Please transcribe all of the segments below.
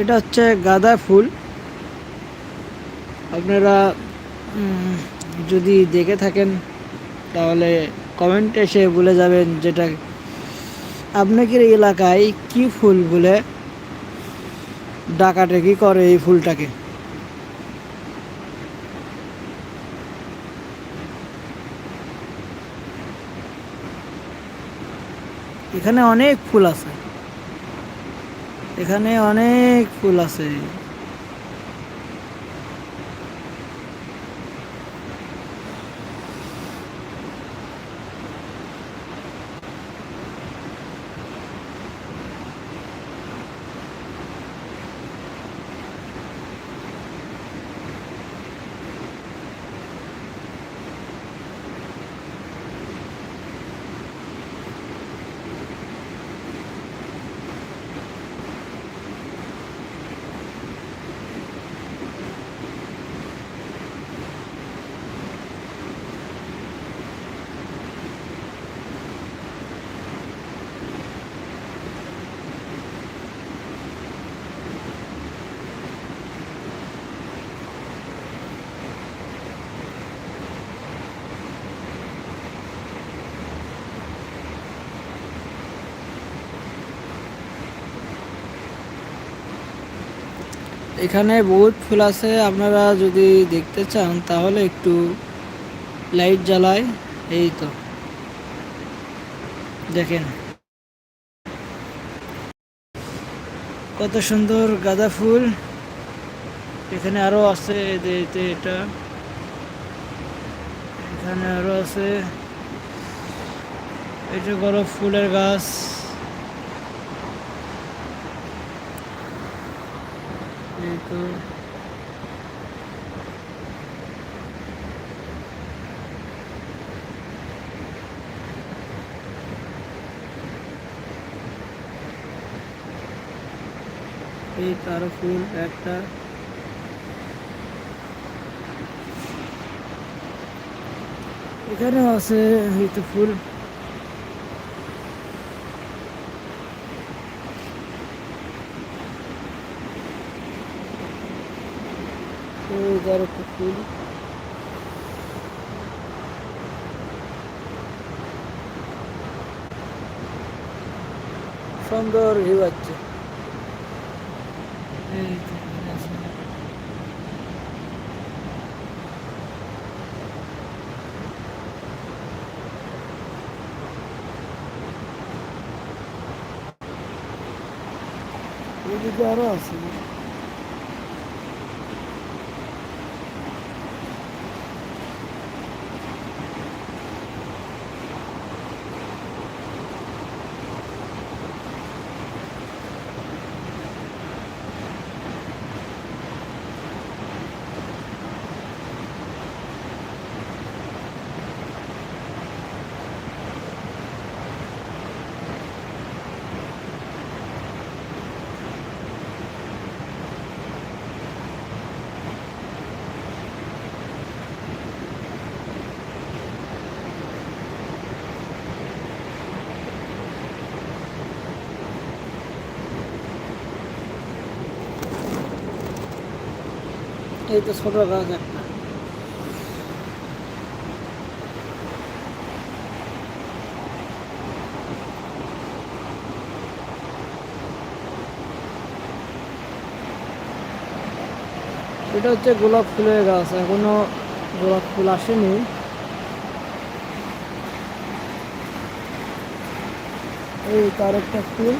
এটা হচ্ছে গাঁদা ফুল। আপনারা যদি দেখে থাকেন, তাহলে কমেন্ট এসে বলে যাবেন যেটা আপনাদের এলাকায় কি ফুল বলে, ডাকাডাকি করে এই ফুলটাকে। এখানে অনেক ফুল আছে। এখানে অনেক ফুল আছে। এখানে বহুত ফুল আছে, আপনারা যদি দেখতে চান তাহলে একটু লাইট জ্বালায়। এই তো। দেখেন। কত সুন্দর গাঁদা ফুল। এখানে আরও আছে এটা। এখানে আরও আছে। এটা বড় ফুলের গাছ। এই তো এই তারও ফুল একটা এখানেও আছে এই তো ফুল এই তার একটা ফুল সুন্দর ভিউ আছে এই তো ছোট গাছ একটা। এটা হচ্ছে গোলাপ ফুলের গাছ, এখনও গোলাপ ফুল আসেনি। এই তার একটা ফুল।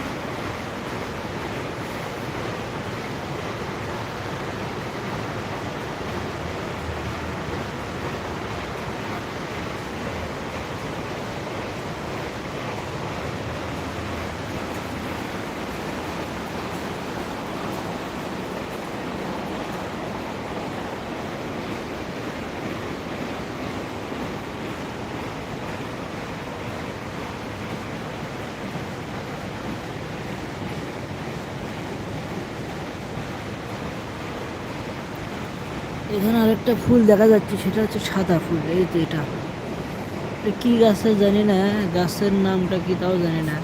এখানে আরেকটা ফুল দেখা যাচ্ছে, সেটা হচ্ছে সাদা ফুল, এই তো এটা। কি গাছের জানি না, গাছের নামটা কি তাও জানি না।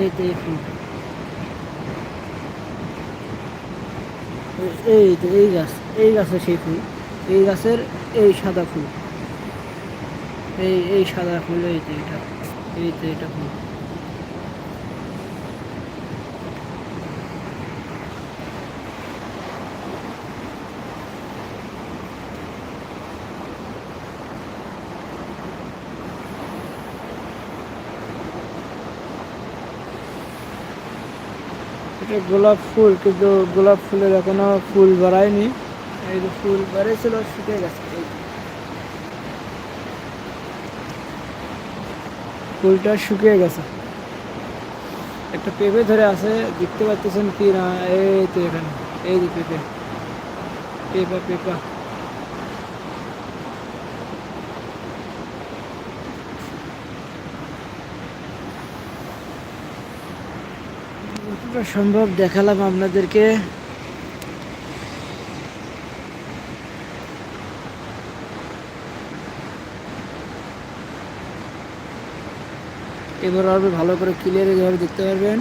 এই তো এই ফুল। এই তো এই গাছ, এই গাছের সেই ফুল, এই গাছের এই সাদা ফুল। এই এই সাদা ফুল, এই তো এটা, এই তো এটা ফুল। এটা গোলাপ ফুল, কিন্তু গোলাপ ফুলের এখনও ফুল বাড়ায়নি। এই যে ফুল বাড়িয়েছিল শুকিয়ে গেছে। ফুলটা শুকিয়ে গেছে। একটা পেঁপে ধরে আছে, দেখতে পাচ্ছেন কি না এই তো এখানে। এই যে পেঁপে। পেঁপা পেঁপা। যতটা সম্ভব দেখালাম আপনাদেরকে? এবার আরও ভালো করে ক্লিয়ার ভাবে দেখতে পারবেন।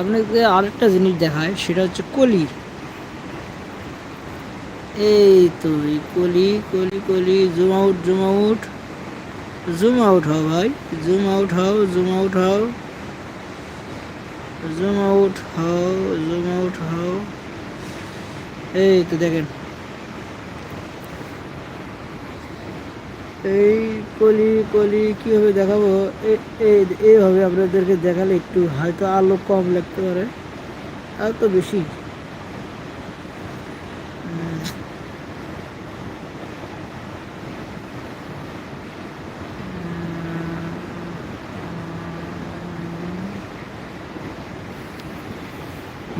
আপনাকে আরেকটা জিনিস দেখায়, সেটা হচ্ছে কলি। এই তো, এই কলি কলি কলি zoom out zoom out zoom out হও ভাই জুম আউট হও জুম আউট হও। জুম আউট হও জুম আউট হও। এই তো দেখেন এই কলি কলি কীভাবে দেখাবো? এইভাবে আপনাদেরকে দেখালে একটু হয়তো আলো কম লাগতে পারে। আর তো বেশি।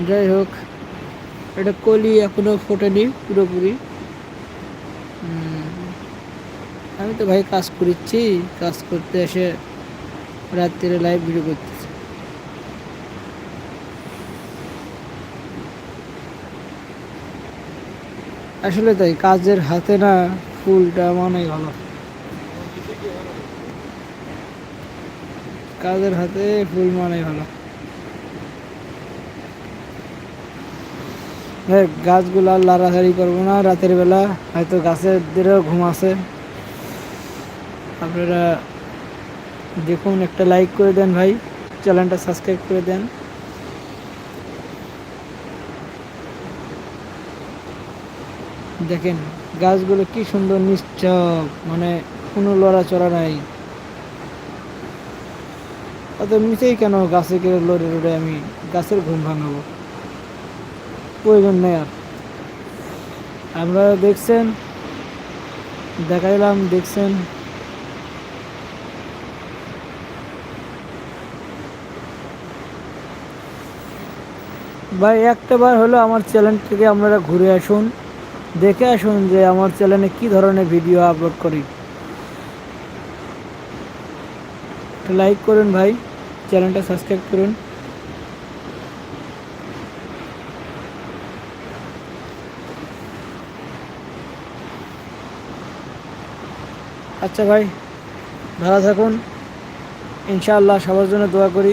যাই হোক, এটা কলি এখনও ফোটেনি পুরোপুরি। আমি তো ভাই কাজ করিচ্ছি, কাজ করতে এসে রাত্রিরে লাইভ ভিডিও করতেছি। আসলে তাই, কাজের হাতে না ফুলটা মানে ভালো। কাজের হাতে ফুল মানে ভালো। গাছগুলো লাড়াহাড়ি করব না, রাতের বেলা হয়তো গাছের দিকেও ঘুম আছে। আপনারা দেখুন, একটা লাইক করে দেন ভাই চ্যানেলটা সাবস্ক্রাইব করে দেন। দেখেন, গাছগুলো কি সুন্দর নিশ্চপ মানে কোনো লড়াচড়া নাই। অত নিচেই কেন গাছে গিয়ে লড়ে লড়ে আমি গাছের ঘুম ভাঙাবো? প্রয়োজন নেই আর। আপনারা দেখছেন, দেখাইলাম, দেখছেন। ভাই, একটা বার হলো আমার চ্যানেল থেকে আপনারা ঘুরে আসুন, দেখে আসুন যে আমার চ্যানেলে কি ধরনের ভিডিও আপলোড করি। লাইক করুন ভাই চ্যানেলটা সাবস্ক্রাইব করুন। আচ্ছা ভাই, ভালো থাকুন। ইনশাআল্লাহ সবার জন্য দোয়া করি।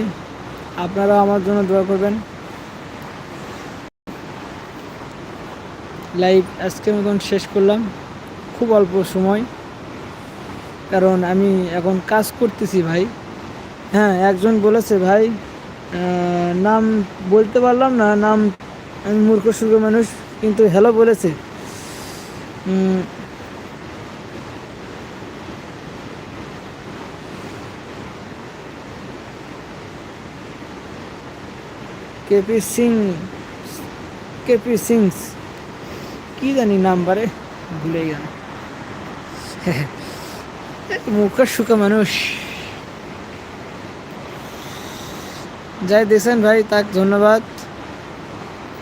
আপনারাও আমার জন্য দোয়া করবেন। লাইভ আজকের মতন শেষ করলাম। খুব অল্প সময়। কারণ আমি এখন কাজ করতেছি ভাই। হ্যাঁ একজন বলেছে ভাই নাম বলতে পারলাম না, নাম আমি মূর্খ, সুর্খ মানুষ, কিন্তু হ্যালো বলেছে। কেপি সিং কেপি সিংস কি জানি নাম্বারে ভুলে গেল মুখের সুখা মানুষ। যাই দিয়েছেন ভাই, তাক ধন্যবাদ।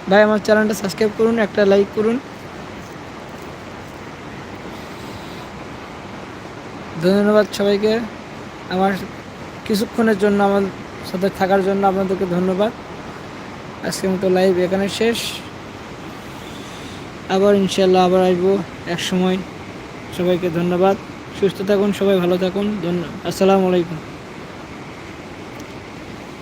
ভাই, আমার চ্যানেলটা সাবস্ক্রাইব করুন, একটা লাইক করুন। ধন্যবাদ সবাইকে। আমার কিছুক্ষণের জন্য, আমার সাথে থাকার জন্য আপনাদেরকে ধন্যবাদ। আজকের মতো লাইভ এখানে শেষ। আবার ইনশাল্লাহ আবার আসব এক সময় সবাইকে ধন্যবাদ। সুস্থ থাকুন, সবাই ভালো থাকুন। ধন্যবাদ আসসালামু আলাইকুম।